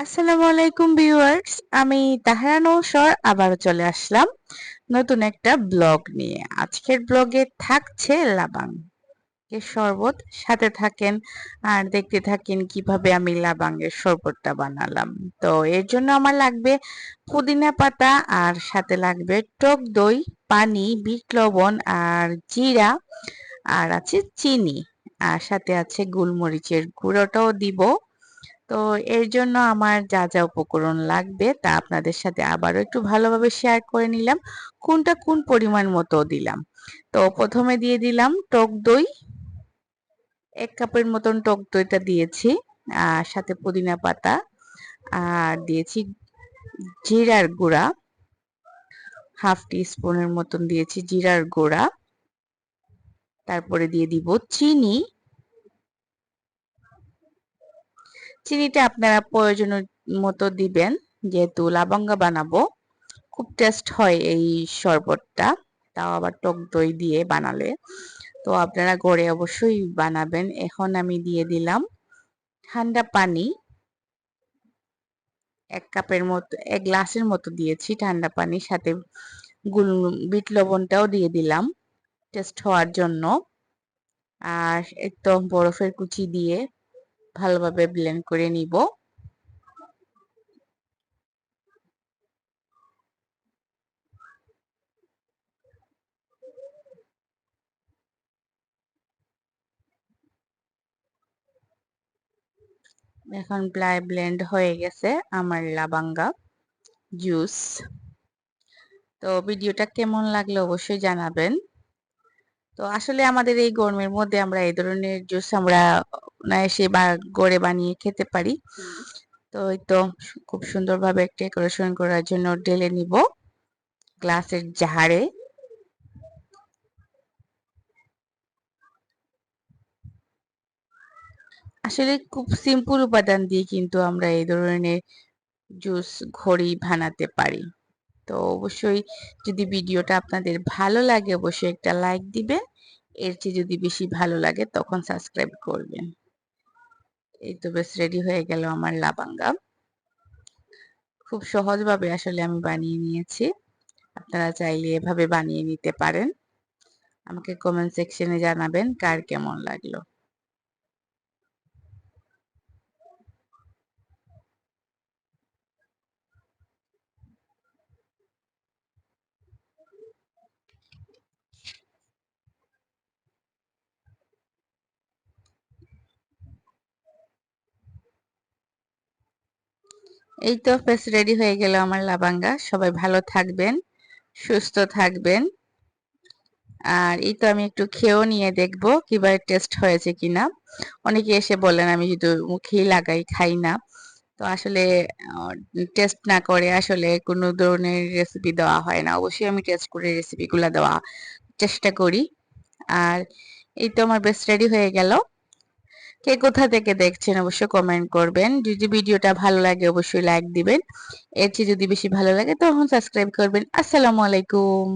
আসসালামু আলাইকুম ভিউয়ার্স, আমি তাহারা নৌসর, আবারও চলে আসলাম নতুন একটা ব্লগ নিয়ে। আজকের ব্লগে থাকছে লাবাং। এর শরবত? সাথে থাকেন আর দেখতে থাকেন কীভাবে আমি লাবাঙ্গের শরবতটা বানালাম। তো এর জন্য আমার লাগবে পুদিনা পাতা আর সাথে লাগবে টক দই, পানি, বিট লবণ আর জিরা আর আছে চিনি। আর সাথে আছে গোলমরিচের গুঁড়োটাও দিব। তো এর জন্য আমার যা যা উপকরণ লাগবে তা আপনাদের সাথে আবারও একটু ভালোভাবে শেয়ার করে নিলাম। কোনটা কোন পরিমাণ মতো দিলাম? তো প্রথমে দিয়ে দিলাম টক দই। এক কাপের মতন টক দইটা দিয়েছি, আর সাথে পুদিনা পাতা, আর দিয়েছি জিরার গুঁড়া। হাফ টি স্পুনের মতন দিয়েছি জিরার গুঁড়া। তারপরে দিয়ে দিব চিনি। চিনিটা আপনারা প্রয়োজন মতো দিবেন, যেহেতু লাবঙ্গা বানাবো। খুব টেস্ট হয় এই শরবতটা, তাও আবার টক দই দিয়ে বানালে। তো আপনারা ঘরে অবশ্যই বানাবেন। এখন আমি দিয়ে দিলাম ঠান্ডা পানি। এক কাপের মতো, এক গ্লাসের মতো দিয়েছি ঠান্ডা পানি, সাথে গুল, বিট লবণটাও দিয়ে দিলাম টেস্ট হওয়ার জন্য। আর একদম বরফের কুচি দিয়ে ভালোভাবে ব্লেন্ড করে নিব। এখন প্রায় ব্লেন্ড হয়ে গেছে আমার লাবাঙ্গা জুস তো ভিডিওটা কেমন লাগল অবশ্যই জানাবেন। তো আসলে আমাদের এই গরমের মধ্যে আমরা এই ধরনের জুস আমরা এসে বা গড়ে বানিয়ে খেতে পারি। তো এই তো খুব সুন্দরভাবে ডেকোরেশন করার জন্য ঢেলে নিব গ্লাসের জাহারে আসলে খুব সিম্পল উপাদান দিয়ে কিন্তু আমরা এই ধরনের জুস ঘড়ি বানাতে পারি। তো অবশ্যই যদি ভিডিওটা আপনাদের ভালো লাগে অবশ্যই একটা লাইক দিবেন। এর চেয়ে যদি বেশি ভালো লাগে তখন সাবস্ক্রাইব করবেন। এই তো বেশ রেডি হয়ে গেল আমার লাবাঙ্গা। খুব সহজভাবে আসলে আমি বানিয়ে নিয়েছি। আপনারা চাইলে এভাবে বানিয়ে নিতে পারেন। আমাকে কমেন্ট সেকশনে জানাবেন কার কেমন লাগল। এই তো ফেস রেডি হয়ে গেল আমার লাবাঙ্গা। সবাই ভালো থাকবেন, সুস্থ থাকবেন। আর এই তো আমি একটু খেয়েও নিয়ে দেখব কীভাবে টেস্ট হয়েছে কিনা। অনেকে এসে বলেন, আমি যদি মুখেই লাগাই, খাই না। তো আসলে টেস্ট না করে আসলে কোনো ধরনের রেসিপি দেওয়া হয় না। অবশ্যই আমি টেস্ট করে রেসিপিগুলো দেওয়া চেষ্টা করি। আর এই তো আমার বেস্ট রেডি হয়ে গেল। কে কোথা থেকে দেখছেন অবশ্যই কমেন্ট করবেন। যদি ভিডিওটা ভালো লাগে অবশ্যই লাইক দিবেন। এর চেয়ে যদি বেশি ভালো লাগে তখন সাবস্ক্রাইব করবেন। আসসালামু আলাইকুম।